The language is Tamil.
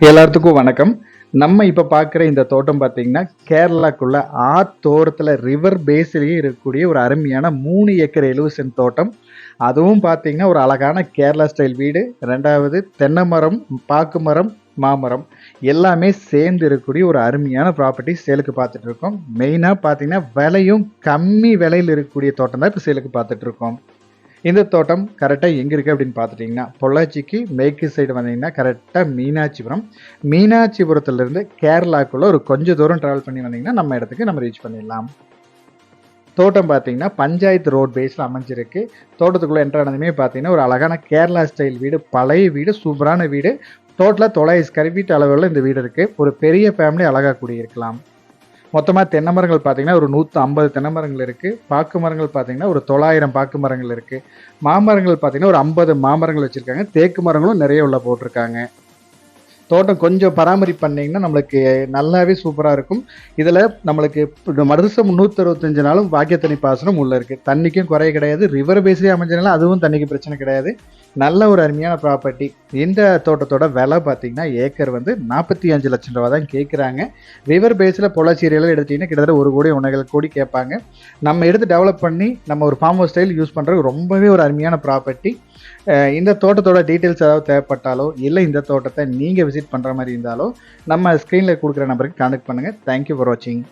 எல்லாத்துக்கும் வணக்கம். நம்ம இப்போ பார்க்குற இந்த தோட்டம் பார்த்தீங்கன்னா கேரளாக்குள்ள ஆத்தோரத்தில் ரிவர் பேஸ்லேயே இருக்கக்கூடிய ஒரு அருமையான மூணு ஏக்கர் எலுவசன் தோட்டம். அதுவும் பார்த்தீங்கன்னா ஒரு அழகான கேரளா ஸ்டைல் வீடு. ரெண்டாவது தென்னை மரம் பாக்கு மரம் மாமரம் எல்லாமே சேர்ந்து இருக்கக்கூடிய ஒரு அருமையான ப்ராப்பர்ட்டி சேலுக்கு பார்த்துட்ருக்கோம் மெயினாக பார்த்தீங்கன்னா விலையும் கம்மி விலையில் இருக்கக்கூடிய தோட்டம் தான் இப்போ சேலுக்கு பார்த்துட்ருக்கோம் இந்த தோட்டம் கரெக்டாக எங்கே இருக்குது அப்படின்னு பார்த்துட்டிங்கன்னா பொள்ளாச்சிக்கு மேற்கு சைடு வந்தீங்கன்னா கரெக்டாக மீனாட்சிபுரம். மீனாட்சிபுரத்துலேருந்து கேரளாக்குள்ளே ஒரு கொஞ்சம் தூரம் ட்ராவல் பண்ணி வந்தீங்கன்னா நம்ம இடத்துக்கு நம்ம ரீச் பண்ணிடலாம். தோட்டம் பார்த்தீங்கன்னா பஞ்சாயத்து ரோட் பேஸில் அமைஞ்சிருக்கு. தோட்டத்துக்குள்ளே என்ட்ரு ஆனதுமே பார்த்தீங்கன்னா ஒரு அழகான கேரளா ஸ்டைல் வீடு பழைய வீடு சூப்பரான வீடு. டோட்டலாக தொள்ளாயிரம் ஸ்கொயர் ஃபீட் அளவில் இந்த வீடு இருக்குது ஒரு பெரிய ஃபேமிலி அழகாக குடியிருக்கலாம். மொத்தமாக தென்னை மரங்கள் பார்த்தீங்கன்னா ஒரு நூற்று ஐம்பது தென்னை மரங்கள் இருக்குது பாக்கு மரங்கள் பார்த்தீங்கன்னா ஒரு தொள்ளாயிரம் பாக்கு மரங்கள் இருக்குது மாமரங்கள் பார்த்தீங்கன்னா ஒரு ஐம்பது மாமரங்கள் வச்சுருக்காங்க. தேக்கு மரங்களும் நிறைய உள்ள போட்டிருக்காங்க. தோட்டம் கொஞ்சம் பராமரிப்பு பண்ணிங்கன்னா நம்மளுக்கு நல்லாவே சூப்பராக இருக்கும். இதில் நம்மளுக்கு இந்த முந்நூற்றறுபத்தஞ்சு முந்நூற்றி நாளும் வாக்கிய பாசனம் உள்ளே இருக்குது தண்ணிக்கும் குறைய கிடையாது. ரிவர் பேஸ்லேயே அமைஞ்சதுனால அதுவும் தண்ணிக்கு பிரச்சனை கிடையாது. நல்ல ஒரு அருமையான ப்ராப்பர்ட்டி இந்த தோட்டத்தோட விலை பார்த்தீங்கன்னா ஏக்கர் வந்து நாற்பத்தி அஞ்சு லட்சம் ரூபா தான் கேட்குறாங்க ரிவர் பேஸில் பொள்ளாச்சேரியில் எடுத்தீங்கன்னா கிட்டத்தட்ட ஒரு கோடி ஒன்றரை கோடி கேட்பாங்க. நம்ம எடுத்து டெவலப் பண்ணி நம்ம ஒரு ஃபார்ம் ஹவுஸ் ஸ்டைல் யூஸ் பண்ணுறது ரொம்பவே ஒரு அருமையான ப்ராப்பர்ட்டி இந்த தோட்டத்தோட டீட்டெயில்ஸ் ஏதாவது தேவைப்பட்டாலோ இல்லை இந்த தோட்டத்தை நீங்கள் விசிட் பண்ணுற மாதிரி இருந்தாலோ நம்ம ஸ்க்ரீனில் கொடுக்குற நம்பருக்கு கான்டெக்ட் பண்ணுங்கள் தேங்க்யூ ஃபார் வாட்சிங்